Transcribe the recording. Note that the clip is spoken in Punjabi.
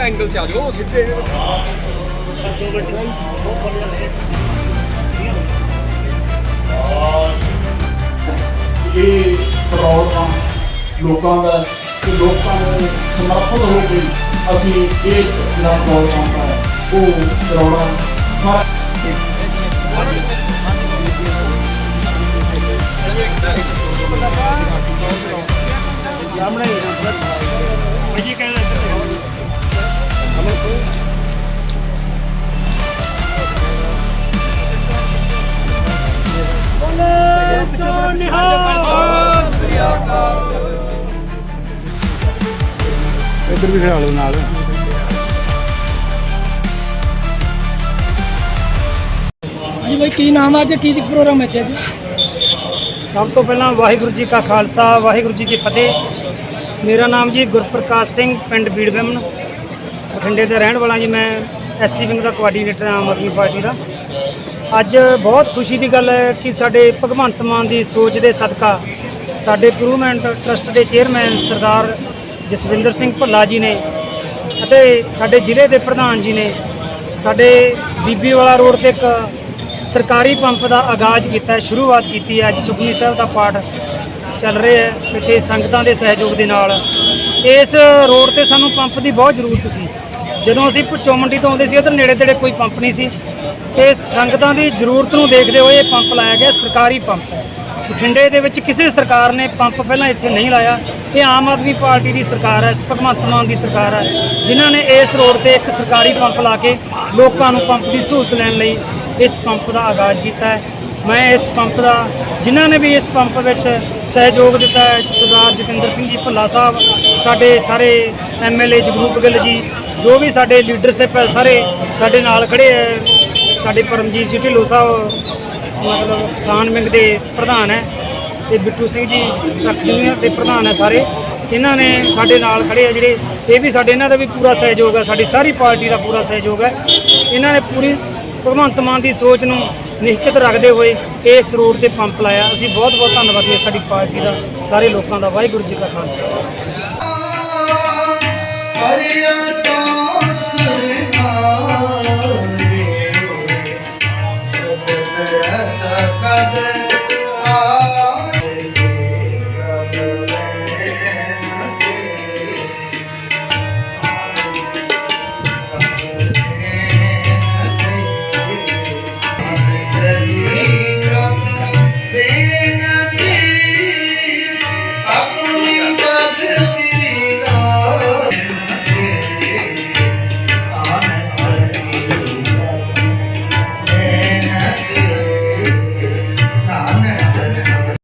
ਐਂਗਲ ਚ ਆ ਜਾਓ ਸਿੱਧੇ ਇਹ ਪ੍ਰੋਗਰਾਮ ਲੋਕਾਂ ਦਾ ਤੇ ਲੋਕਾਂ ਨੂੰ ਸਮਰਪਿਤ ਹੋ ਕੇ ਅਸੀਂ ਇਹ ਜਿਹੜਾ ਪ੍ਰੋਗਰਾਮ ਹੈ। ਉਹ ਕਰਾਉਣਾ ਸਾਰਾ ਇੱਧਰ ਵੀ ਖੜਾ ਲਓ ਨਾਲ। ਹਾਂਜੀ ਬਾਈ ਕੀ ਨਾਮ ਆ ਅੱਜ? ਕੀ ਦੀ ਪ੍ਰੋਗਰਾਮ ਹੈ ਇੱਥੇ ਅੱਜ? ਸਭ ਤੋਂ ਪਹਿਲਾਂ ਵਾਹਿਗੁਰੂ ਜੀ ਕਾ ਖਾਲਸਾ ਵਾਹਿਗੁਰੂ ਜੀ ਕੀ ਫਤਿਹ। ਮੇਰਾ ਨਾਮ ਜੀ ਗੁਰਪ੍ਰਕਾਸ਼ ਸਿੰਘ ਪਿੰਡ ਬੀੜਬਿਮਨ ਬਠਿੰਡੇ ਦਾ ਰਹਿਣ ਵਾਲਾ ਜੀ ਮੈਂ ਐਸਸੀ ਵਿੰਗ ਦਾ ਕੋਆਰਡੀਨੇਟਰ ਹਾਂ ਆਮ ਆਦਮੀ ਪਾਰਟੀ ਦਾ। ਅੱਜ ਬਹੁਤ ਖੁਸ਼ੀ ਦੀ ਗੱਲ ਹੈ ਕਿ ਸਾਡੇ ਭਗਵੰਤ ਮਾਨ ਦੀ ਸੋਚ ਦੇ ਸਦਕਾ ਸਾਡੇ ਇੰਪਰੂਵਮੈਂਟ ਟਰਸਟ ਦੇ ਚੇਅਰਮੈਨ ਸਰਦਾਰ ਜਸਵਿੰਦਰ ਸਿੰਘ ਭੱਲਾ ਜੀ ਨੇ ਅਤੇ ਸਾਡੇ ਜ਼ਿਲ੍ਹੇ ਦੇ ਪ੍ਰਧਾਨ ਜੀ ਨੇ ਸਾਡੇ ਬੀਬੀ ਵਾਲਾ ਰੋਡ ਤੇ ਇੱਕ ਸਰਕਾਰੀ ਪੰਪ ਦਾ ਆਗਾਜ਼ ਕੀਤਾ ਹੈ, ਸ਼ੁਰੂਆਤ ਕੀਤੀ ਹੈ। ਅੱਜ ਸੁਖਮਨੀ ਸਾਹਿਬ ਦਾ ਪਾਠ ਚੱਲ ਰਿਹਾ ਹੈ ਇੱਥੇ ਸੰਗਤਾਂ ਦੇ ਸਹਿਯੋਗ ਦੇ ਨਾਲ। ਇਸ ਰੋਡ ਤੇ ਸਾਨੂੰ ਪੰਪ ਦੀ ਬਹੁਤ ਜ਼ਰੂਰਤ ਸੀ। ਜਦੋਂ ਅਸੀਂ ਭੁੱਚੋ ਮੰਡੀ ਤੋਂ ਆਉਂਦੇ ਸੀ, ਉਧਰ ਨੇੜੇ ਤੇੜੇ ਕੋਈ ਪੰਪ ਨਹੀਂ ਸੀ। ਤੇ ਸੰਗਤਾਂ ਦੀ ਜ਼ਰੂਰਤ ਨੂੰ ਦੇਖਦੇ ਹੋਏ ਇਹ ਪੰਪ ਲਾਇਆ ਗਿਆ, ਸਰਕਾਰੀ ਪੰਪ। ਬਠਿੰਡੇ ਦੇ ਵਿੱਚ ਕਿਸੇ ਸਰਕਾਰ ਨੇ ਪੰਪ ਪਹਿਲਾਂ ਇੱਥੇ ਨਹੀਂ ਲਾਇਆ। ਇਹ ਆਮ ਆਦਮੀ ਪਾਰਟੀ ਦੀ ਸਰਕਾਰ ਹੈ, ਭਗਵੰਤ ਮਾਨ ਦੀ ਸਰਕਾਰ ਹੈ, ਜਿਨ੍ਹਾਂ ਨੇ ਇਸ ਰੋਡ ਤੇ ਇੱਕ ਸਰਕਾਰੀ ਪੰਪ ਲਾ ਕੇ ਲੋਕਾਂ ਨੂੰ ਪੰਪ ਦੀ ਸਹੂਲਤ ਲੈਣ ਲਈ ਇਸ ਪੰਪ ਦਾ ਆਗਾਜ਼ ਕੀਤਾ ਹੈ। ਮੈਂ ਇਸ ਪੰਪ ਦਾ, ਜਿਨ੍ਹਾਂ ਨੇ ਵੀ ਇਸ ਪੰਪ ਵਿੱਚ ਸਹਿਯੋਗ ਦਿੱਤਾ ਹੈ, ਸਰਦਾਰ ਜਤਿੰਦਰ ਸਿੰਘ ਜੀ ਭੱਲਾ ਸਾਹਿਬ, ਸਾਡੇ ਸਾਰੇ ਐਮਐਲਏ ਜਗਰੂਪ ਗਿੱਲ ਜੀ, ਜੋ ਵੀ ਸਾਡੇ ਲੀਡਰਸ਼ਿਪ ਹੈ, ਸਾਰੇ ਸਾਡੇ ਨਾਲ ਖੜੇ ਹੈ, ਸਾਡੇ ਪਰਮਜੀਤ ਜੀ ਢਿੱਲੋਂ ਸਾਹਿਬ ਮਤਲਬ ਕਿਸਾਨ ਵਿੰਗ ਦੇ ਪ੍ਰਧਾਨ ਹੈ ਤੇ ਬਿੱਟੂ ਸਿੰਘ ਜੀ ਟਰੱਕ ਯੂਨੀਅਨ ਦੇ ਪ੍ਰਧਾਨ ਹੈ ਸਾਰੇ। ਇਹਨਾਂ ਨੇ ਸਾਡੇ ਨਾਲ ਖੜੇ ਆ ਜਿਹੜੇ, ਇਹ ਵੀ ਸਾਡੇ, ਇਹਨਾਂ ਦਾ ਵੀ ਪੂਰਾ ਸਹਿਯੋਗ ਹੈ, ਸਾਡੀ ਸਾਰੀ ਪਾਰਟੀ ਦਾ ਪੂਰਾ ਸਹਿਯੋਗ ਹੈ। ਇਹਨਾਂ ਨੇ ਪੂਰੀ ਭਗਵੰਤ ਮਾਨ ਦੀ ਸੋਚ ਨੂੰ ਨਿਸ਼ਚਿਤ ਰੱਖਦੇ ਹੋਏ ਇਸ ਰੋਡ ਤੇ ਪੰਪ ਲਾਇਆ। ਅਸੀਂ ਬਹੁਤ ਬਹੁਤ ਧੰਨਵਾਦੀ ਹਾਂ ਸਾਡੀ ਪਾਰਟੀ ਦਾ, ਸਾਰੇ ਲੋਕਾਂ ਦਾ। ਵਾਹਿਗੁਰੂ ਜੀ ਕਾ ਖਾਲਸਾ। ਹਰਿਆ